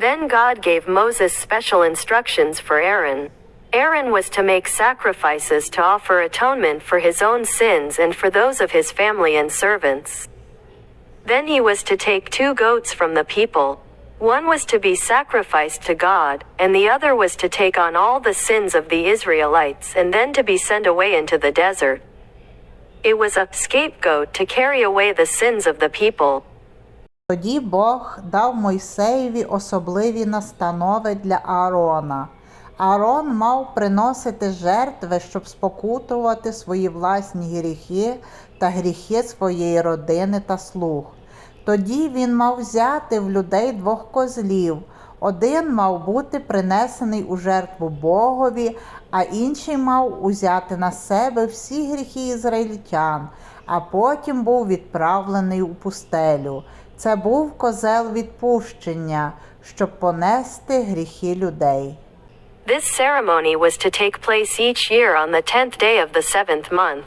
God gave Moses special instructions for Aaron. Aaron was to make sacrifices to offer atonement for his own sins and for those of his family and servants. Then he was to take two goats from the people. One was to be sacrificed to God, and the other was to take on all the sins of the Israelites and then to be sent away into the desert. It was a scapegoat to carry away the sins of the people. Тоді Бог дав Мойсеєві особливі настанови для Аарона. Аарон мав приносити жертви, щоб спокутувати свої власні гріхи та гріхи своєї родини та слуг. Тоді він мав взяти в людей двох козлів. Один мав бути принесений у жертву Богові, а інший мав узяти на себе всі гріхи ізраїльтян, а потім був відправлений у пустелю. Це був козел відпущення, щоб понести гріхи людей. This ceremony was to take place each year on the tenth day of the seventh month.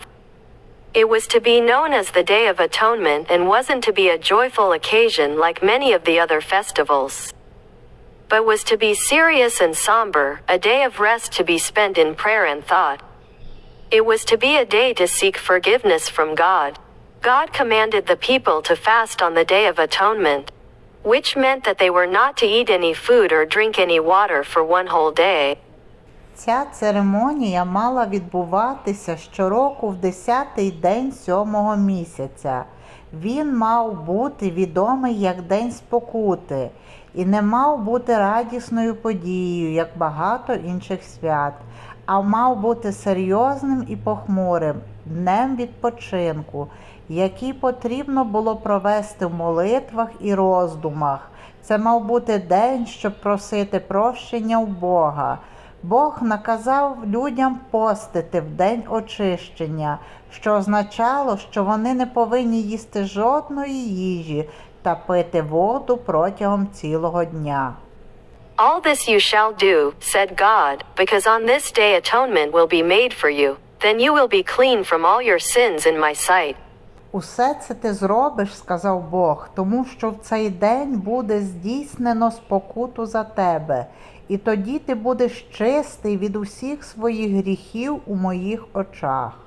It was to be known as the Day of Atonement and wasn't to be a joyful occasion like many of the other festivals. But was to be serious and somber, a day of rest to be spent in prayer and thought. It was to be a day to seek forgiveness from God. God commanded the people to fast on the Day of Atonement, which meant that they were not to eat any food or drink any water for one whole day. Ця церемонія мала відбуватися щороку в 10-й день сьомого місяця. Він мав бути відомий як День спокути і не мав бути радісною подією, як багато інших свят, а мав бути серйозним і похмурим днем відпочинку, який потрібно було провести в молитвах і роздумах. Це мав бути день, щоб просити прощення у Бога. Бог наказав людям постити в день очищення, що означало, що вони не повинні їсти жодної їжі та пити воду протягом цілого дня. All this you shall do, said God, because on this day atonement will be made for you. Then you will be clean from all your sins in my sight. Усе це ти зробиш, сказав Бог, тому що в цей день буде здійснено спокуту за тебе, і тоді ти будеш чистий від усіх своїх гріхів у моїх очах.